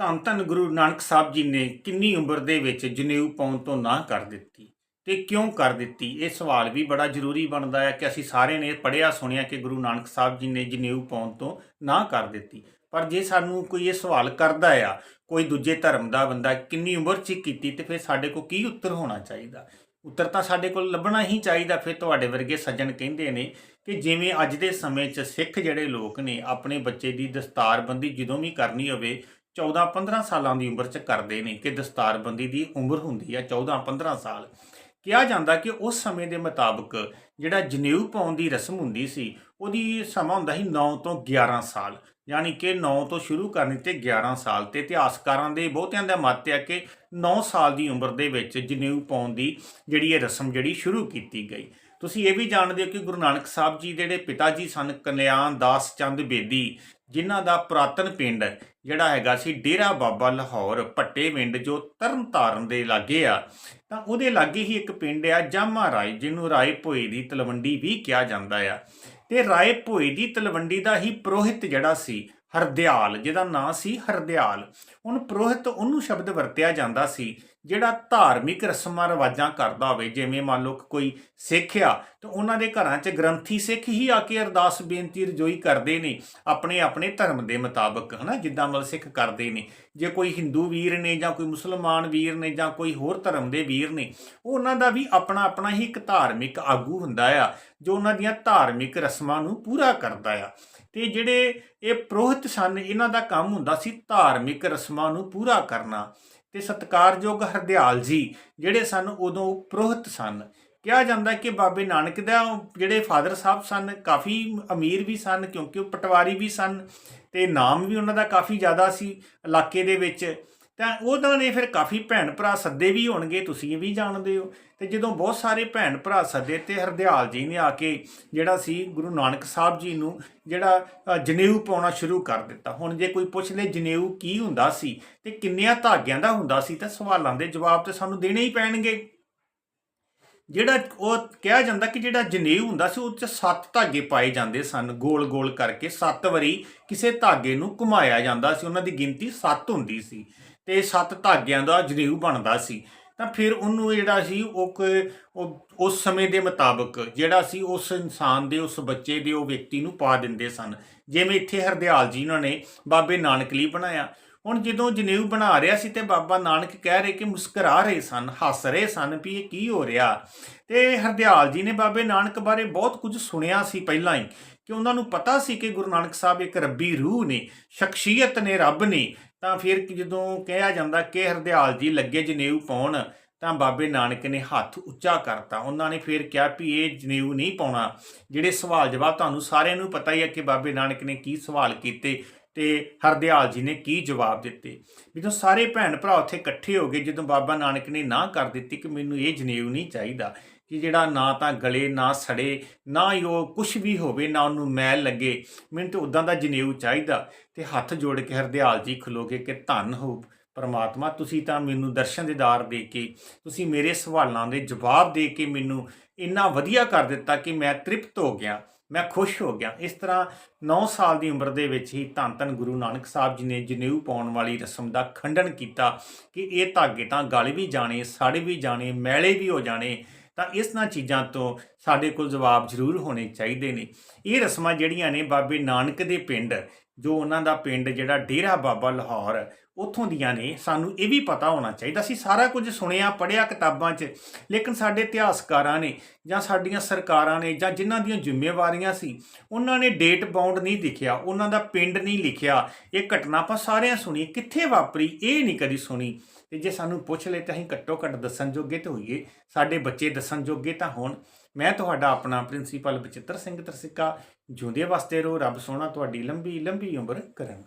ਧੰਨ ਧੰਨ ਗੁਰੂ ਨਾਨਕ ਸਾਹਿਬ ਜੀ ਨੇ ਕਿੰਨੀ ਉਮਰ ਦੇ ਵਿੱਚ ਜਨੇਊ ਪਾਉਣ ਤੋਂ ਨਾ ਕਰ ਦਿੱਤੀ ਤੇ ਕਿਉਂ ਕਰ ਦਿੱਤੀ? ਇਹ ਸਵਾਲ ਵੀ ਬੜਾ ਜ਼ਰੂਰੀ ਬਣਦਾ ਹੈ ਕਿ ਅਸੀਂ ਸਾਰੇ ਨੇ ਪੜ੍ਹਿਆ, ਸੁਣਿਆ ਕਿ ਗੁਰੂ ਨਾਨਕ ਸਾਹਿਬ ਜੀ ਨੇ ਜਨੇਊ ਪਾਉਣ ਤੋਂ ਨਾ ਕਰ ਦਿੱਤੀ। ਪਰ ਜੇ ਸਾਨੂੰ ਕੋਈ ਇਹ ਸਵਾਲ ਕਰਦਾ ਆ, ਕੋਈ ਦੂਜੇ ਧਰਮ ਦਾ ਬੰਦਾ ਕਿੰਨੀ ਉਮਰ 'ਚ ਕੀਤੀ ਤੇ ਫਿਰ ਸਾਡੇ ਕੋਲ ਕੀ ਉੱਤਰ ਹੋਣਾ ਚਾਹੀਦਾ? ਉੱਤਰ ਤਾਂ ਸਾਡੇ ਕੋਲ ਲੱਭਣਾ ਹੀ ਚਾਹੀਦਾ, ਫਿਰ ਤੁਹਾਡੇ ਵਰਗੇ ਸੱਜਣ ਕਹਿੰਦੇ ਨੇ ਕਿ ਜਿਵੇਂ ਅੱਜ ਦੇ ਸਮੇਂ 'ਚ ਸਿੱਖ ਜਿਹੜੇ ਲੋਕ ਨੇ, ਆਪਣੇ ਬੱਚੇ ਦੀ ਦਸਤਾਰਬੰਦੀ ਜਦੋਂ ਵੀ ਕਰਨੀ ਹੋਵੇ 14-15 ਸਾਲਾਂ ਦੀ ਉਮਰ 'ਚ ਕਰਦੇ ਨੇ ਕਿ ਦਸਤਾਰਬੰਦੀ ਦੀ ਉਮਰ ਹੁੰਦੀ ਆ 14-15 ਸਾਲ। ਕਿਹਾ ਜਾਂਦਾ ਕਿ ਉਸ ਸਮੇਂ ਦੇ ਮੁਤਾਬਕ ਜਿਹੜਾ ਜਨੇਊ ਪਾਉਣ ਦੀ ਰਸਮ ਹੁੰਦੀ ਸੀ, ਉਹਦੀ ਸਮਾਂ ਹੁੰਦਾ ਸੀ 9 ਤੋਂ 11 ਸਾਲ। ਯਾਨੀ ਕਿ 9 ਤੋਂ ਸ਼ੁਰੂ ਕਰਨੀ ਤੇ 11 ਸਾਲ ਤੇ ਇਤਿਹਾਸਕਾਰਾਂ ਦੇ ਬਹੁਤਿਆਂ ਦਾ ਮਤ ਹੈ ਕਿ 9 ਸਾਲ ਦੀ ਉਮਰ ਦੇ ਵਿੱਚ ਜਨੇਊ ਪਾਉਣ ਦੀ ਜਿਹੜੀ ਇਹ ਰਸਮ ਜਿਹੜੀ ਸ਼ੁਰੂ ਕੀਤੀ ਗਈ। ਤੁਸੀਂ ਇਹ ਵੀ ਜਾਣਦੇ ਹੋ ਕਿ ਗੁਰੂ ਨਾਨਕ ਸਾਹਿਬ ਜੀ ਜਿਹੜੇ ਪਿਤਾ ਜੀ ਸਨ, ਕਲਿਆਣ ਦਾਸ ਚੰਦ ਬੇਦੀ, ਜਿਨ੍ਹਾਂ ਦਾ ਪੁਰਾਤਨ ਪਿੰਡ ਜਿਹੜਾ ਹੈਗਾ ਸੀ ਡੇਰਾ ਬਾਬਾ ਲਾਹੌਰ ਪੱਟੇ ਪਿੰਡ ਜੋ ਤਰਨਤਾਰਨ ਦੇ ਲਾਗੇ ਆ, ਤਾਂ ਉਹਦੇ ਲਾਗੇ ਹੀ ਇੱਕ ਪਿੰਡ ਆ ਜਾਮਾ ਰਾਏ, ਜਿਹਨੂੰ ਰਾਏ ਭੋਏ ਦੀ ਤਲਵੰਡੀ ਵੀ ਕਿਹਾ ਜਾਂਦਾ ਆ। ਤੇ ਰਾਏ ਭੋਏ ਦੀ ਤਲਵੰਡੀ ਦਾ ਹੀ ਪ੍ਰੋਹਿਤ ਜਿਹੜਾ ਸੀ, ਹਰਦਿਆਲ, ਜਿਹਦਾ ਨਾਂ ਸੀ ਹਰਦਿਆਲ। ਹੁਣ ਪ੍ਰੋਹਿਤ ਉਹਨੂੰ ਸ਼ਬਦ ਵਰਤਿਆ ਜਾਂਦਾ ਸੀ ਜਿਹੜਾ ਧਾਰਮਿਕ ਰਸਮਾਂ ਰਿਵਾਜਾਂ ਕਰਦਾ ਹੋਵੇ, ਜਿਵੇਂ ਮੰਨ ਲਓ ਕਿ ਕੋਈ ਸਿੱਖ ਆ ਤੇ ਉਹਨਾਂ ਦੇ ਘਰਾਂ 'ਚ ਗ੍ਰੰਥੀ ਸਿੱਖ ਹੀ ਆ ਕੇ ਅਰਦਾਸ ਬੇਨਤੀ ਰਜੋਈ ਕਰਦੇ ਨੇ, ਆਪਣੇ ਆਪਣੇ ਧਰਮ ਦੇ ਮੁਤਾਬਕ, ਹਨਾ, ਜਿੱਦਾਂ ਮਤਲਬ ਸਿੱਖ ਕਰਦੇ ਨੇ। ਜੇ ਕੋਈ ਹਿੰਦੂ ਵੀਰ ਨੇ ਜਾਂ ਕੋਈ ਮੁਸਲਮਾਨ ਵੀਰ ਨੇ ਜਾਂ ਕੋਈ ਹੋਰ ਧਰਮ ਦੇ ਵੀਰ ਨੇ ਉਹ ਉਹਨਾਂ ਦਾ ਵੀ ਆਪਣਾ ਆਪਣਾ ਹੀ ਇੱਕ ਧਾਰਮਿਕ ਆਗੂ ਹੁੰਦਾ ਆ, ਜੋ ਉਹਨਾਂ ਦੀਆਂ ਧਾਰਮਿਕ ਰਸਮਾਂ ਨੂੰ ਪੂਰਾ ਕਰਦਾ ਆ। ਤੇ ਜਿਹੜੇ ਇਹ ਪ੍ਰੋਹਿਤ ਸਨ, ਇਹਨਾਂ ਦਾ ਕੰਮ ਹੁੰਦਾ ਸੀ ਧਾਰਮਿਕ ਰਸਮਾਂ ਨੂੰ ਪੂਰਾ ਕਰਨਾ। ਤੇ ਸਤਕਾਰਯੋਗ ਹਰਦਿਆਲ ਜੀ, ਜਿਹੜੇ ਸਨ ਉਦੋਂ ਪ੍ਰੋਹਿਤ ਸਨ। ਕਿਹਾ ਜਾਂਦਾ ਕਿ ਬਾਬੇ ਨਾਨਕ ਦਾ ਜਿਹੜੇ ਫਾਦਰ ਸਾਹਿਬ ਸਨ, ਕਾਫੀ ਅਮੀਰ ਵੀ ਸਨ, ਕਿਉਂਕਿ ਉਹ ਪਟਵਾਰੀ ਵੀ ਸਨ ਤੇ ਨਾਮ ਵੀ ਉਹਨਾਂ ਦਾ ਕਾਫੀ ਜ਼ਿਆਦਾ ਸੀ ਇਲਾਕੇ ਦੇ ਵਿੱਚ। ਤਾਂ ਉਹਨਾਂ ਨੇ ਫਿਰ ਕਾਫੀ ਭੈਣ ਭਰਾ ਸੱਦੇ ਵੀ ਹੋਣਗੇ, ਤੁਸੀਂ ਇਹ ਵੀ ਜਾਣਦੇ ਹੋ। ਤੇ ਜਦੋਂ ਬਹੁਤ ਸਾਰੇ ਭੈਣ ਭਰਾ ਸੱਦੇ ਤੇ ਹਰਦਿਆਲ ਜੀ ਨੇ ਆ ਕੇ ਜਿਹੜਾ ਸੀ ਗੁਰੂ ਨਾਨਕ ਸਾਹਿਬ ਜੀ ਨੂੰ ਜਿਹੜਾ ਜਨੇਊ ਪਾਉਣਾ ਸ਼ੁਰੂ ਕਰ ਦਿੱਤਾ। ਹੁਣ ਜੇ ਕੋਈ ਪੁੱਛ ਲੈ ਜਨੇਊ ਕੀ ਹੁੰਦਾ ਸੀ ਤੇ ਕਿੰਨਿਆਂ ਧਾਗਿਆਂ ਦਾ ਹੁੰਦਾ ਸੀ ਤਾਂ ਸਵਾਲਾਂ ਦੇ ਜਵਾਬ ਤੇ ਸਾਨੂੰ ਦੇਣੇ ਹੀ ਪੈਣਗੇ। ਜਿਹੜਾ ਉਹ ਕਿਹਾ ਜਾਂਦਾ ਕਿ ਜਿਹੜਾ ਜਨੇਊ ਹੁੰਦਾ ਸੀ ਉਹ 'ਚ ਸੱਤ ਧਾਗੇ ਪਾਏ ਜਾਂਦੇ ਸਨ। ਗੋਲ-ਗੋਲ ਕਰਕੇ ਸੱਤ ਵਾਰੀ ਕਿਸੇ ਧਾਗੇ ਨੂੰ ਘੁਮਾਇਆ ਜਾਂਦਾ ਸੀ। ਉਹਨਾਂ ਦੀ ਗਿਣਤੀ 7 ਹੁੰਦੀ ਸੀ। ਤੇ ਸੱਤ ਧਾਗਿਆਂ ਦਾ ਜਨੇਊ ਬਣਦਾ ਸੀ। ਤਾਂ ਫਿਰ ਉਹਨੂੰ ਜਿਹੜਾ ਸੀ ਉਹ ਕ- ਉਸ ਸਮੇਂ ਦੇ ਮੁਤਾਬਕ ਜਿਹੜਾ ਸੀ ਉਸ ਇਨਸਾਨ ਦੇ, ਉਸ ਬੱਚੇ ਦੇ ਉਹ ਵਿਅਕਤੀ ਨੂੰ ਪਾ ਦਿੰਦੇ ਸਨ। ਜਿਵੇਂ ਇੱਥੇ ਹਰਦਿਆਲ ਜੀ ਉਹਨਾਂ ਨੇ ਬਾਬੇ ਨਾਨਕ ਲਈ ਬਣਾਇਆ। ਹੁਣ ਜਦੋਂ ਜਨੇਊ ਬਣਾ ਰਿਹਾ ਸੀ ਤੇ ਬਾਬਾ ਨਾਨਕ ਕਹਿ ਰਹੇ ਕਿ ਮੁਸਕਰਾ ਰਹੇ ਸਨ, ਹੱਸ ਰਹੇ ਸਨ ਵੀ ਇਹ ਕੀ ਹੋ ਰਿਹਾ। ਤੇ ਹਰਦਿਆਲ ਜੀ ਨੇ ਬਾਬੇ ਨਾਨਕ ਬਾਰੇ ਬਹੁਤ ਕੁਝ ਸੁਣਿਆ ਸੀ ਪਹਿਲਾਂ ਹੀ ਕਿ ਉਹਨਾਂ ਨੂੰ ਪਤਾ ਸੀ ਕਿ ਗੁਰੂ ਨਾਨਕ ਸਾਹਿਬ ਇੱਕ ਰੱਬੀ ਰੂਹ ਨੇ, ਸ਼ਖਸੀਅਤ ਨੇ, ਰੱਬ ਨੇ ਤਾਂ ਫਿਰ ਜਦੋਂ ਕਿਹਾ ਜਾਂਦਾ ਕਿ ਹਰਦਿਆਲ ਜੀ ਲੱਗੇ ਜਨੇਊ ਪਾਉਣ, ਤਾਂ ਬਾਬੇ ਨਾਨਕ ਨੇ ਹੱਥ ਉੱਚਾ ਕਰਤਾ। ਉਹਨਾਂ ਨੇ ਫਿਰ ਕਿਹਾ ਵੀ ਇਹ ਜਨੇਊ ਨਹੀਂ ਪਾਉਣਾ। ਜਿਹੜੇ ਸਵਾਲ ਜਵਾਬ ਤੁਹਾਨੂੰ ਸਾਰਿਆਂ ਨੂੰ ਪਤਾ ਹੀ ਹੈ ਕਿ ਬਾਬੇ ਨਾਨਕ ਨੇ ਕੀ ਸਵਾਲ ਕੀਤੇ ਤੇ ਹਰਦਿਆਲ ਜੀ ਨੇ ਕੀ ਜਵਾਬ ਦਿੱਤੇ। ਜਦੋਂ ਸਾਰੇ ਭੈਣ ਭਰਾ ਉੱਥੇ ਇਕੱਠੇ ਹੋ ਗਏ, ਜਦੋਂ ਬਾਬਾ ਨਾਨਕ ਨੇ ਨਾ ਕਰ ਦਿੱਤੀ ਕਿ ਮੈਨੂੰ ਇਹ ਜਨੇਊ ਨਹੀਂ ਚਾਹੀਦਾ। ਕਿ ਜਿਹੜਾ ਨਾ ਤਾਂ ਗਲੇ, ਨਾ ਸੜੇ, ਨਾ ਹੀ ਉਹ ਕੁਝ ਵੀ ਹੋਵੇ, ਨਾ ਉਹਨੂੰ ਮੈਲ ਲੱਗੇ। ਮੈਨੂੰ ਤੇ ਉਦਾਂ ਦਾ ਜਨੇਊ ਚਾਹੀਦਾ ਤੇ ਹੱਥ ਜੋੜ ਕੇ ਹਰਦਿਆਲ ਜੀ ਖਲੋਗੇ ਕਿ ਧੰਨ ਹੋ ਪਰਮਾਤਮਾ, ਤੁਸੀਂ ਤਾਂ ਮੈਨੂੰ ਦਰਸ਼ਨ ਦੇਦਾਰ ਦੇ ਕੇ, ਤੁਸੀਂ ਮੇਰੇ ਸਵਾਲਾਂ ਦੇ ਜਵਾਬ ਦੇ ਕੇ ਮੈਨੂੰ ਇੰਨਾ ਵਧੀਆ ਕਰ ਦਿੱਤਾ ਕਿ ਮੈਂ ਤ੍ਰਿਪਤ ਹੋ ਗਿਆ, ਮੈਂ ਖੁਸ਼ ਹੋ ਗਿਆ। ਇਸ ਤਰ੍ਹਾਂ 9 ਸਾਲ ਦੀ ਉਮਰ ਦੇ ਵਿੱਚ ਹੀ ਧੰਨ ਧੰਨ ਗੁਰੂ ਨਾਨਕ ਸਾਹਿਬ ਜੀ ਨੇ ਜਨੇਊ ਪਾਉਣ ਵਾਲੀ ਰਸਮ ਦਾ ਖੰਡਨ ਕੀਤਾ ਕਿ ਇਹ ਧਾਗੇ ਤਾਂ ਗਲ ਵੀ ਜਾਣੇ, ਸੜ ਵੀ ਜਾਣੇ, ਮੈਲੇ ਵੀ ਹੋ ਜਾਣੇ ਤਾਂ ਇਸ ਤਰ੍ਹਾਂ ਚੀਜ਼ਾਂ ਤੋਂ ਸਾਡੇ ਕੋਲ ਜਵਾਬ ਜ਼ਰੂਰ ਹੋਣੇ ਚਾਹੀਦੇ ਨੇ। ਇਹ ਰਸਮਾਂ ਜਿਹੜੀਆਂ ਨੇ ਬਾਬੇ ਨਾਨਕ ਦੇ ਪਿੰਡ, ਜੋ ਉਹਨਾਂ ਦਾ ਪਿੰਡ ਜਿਹੜਾ ਡੇਰਾ ਬਾਬਾ ਲਾਹੌਰ ਉੱਥੋਂ ਦੀਆਂ ਨੇ, ਸਾਨੂੰ ਇਹ ਵੀ ਪਤਾ ਹੋਣਾ ਚਾਹੀਦਾ। ਸੀ ਸਾਰਾ ਕੁਝ ਸੁਣਿਆ ਪੜਿਆ ਕਿਤਾਬਾਂ 'ਚ, ਲੇਕਿਨ ਸਾਡੇ ਇਤਿਹਾਸਕਾਰਾਂ ਨੇ ਜਾਂ ਸਾਡੀਆਂ ਸਰਕਾਰਾਂ ਨੇ ਜਾਂ ਜਿਨ੍ਹਾਂ ਦੀਆਂ ਜ਼ਿੰਮੇਵਾਰੀਆਂ ਸੀ, ਉਹਨਾਂ ਨੇ ਡੇਟ ਬਾਉਂਡ ਨਹੀਂ ਲਿਖਿਆ, ਉਹਨਾਂ ਦਾ ਪਿੰਡ ਨਹੀਂ ਲਿਖਿਆ। ਇਹ ਘਟਨਾ ਆਪਾਂ ਸਾਰਿਆਂ ਸੁਣੀ, ਕਿੱਥੇ ਵਾਪਰੀ, ਇਹ ਨਹੀਂ ਕਦੀ ਸੁਣੀ। ਤੇ ਜੇ ਸਾਨੂੰ ਪੁੱਛ ਲੈ ਤਾਂ ਅਸੀਂ ਘੱਟੋ ਘੱਟ ਦੱਸਣ ਜੋਗੇ ਤੇ ਹੋਈਏ। ਸਾਡੇ ਬੱਚੇ ਦੱਸਣ ਜੋਗੇ ਤਾਂ ਹੋਣ। ਮੈਂ ਤੁਹਾਡਾ ਆਪਣਾ ਪ੍ਰਿੰਸੀਪਲ ਬਚਿੱਤਰ ਸਿੰਘ ਤਰਸਿੱਕਾ, ਜਿਉਂਦੇ ਵਾਸਤੇ ਰਹੋ ਰੱਬ ਸੋਹਣਾ, ਤੁਹਾਡੀ ਲੰਬੀ ਲੰਬੀ ਉਮਰ ਕਰਨ।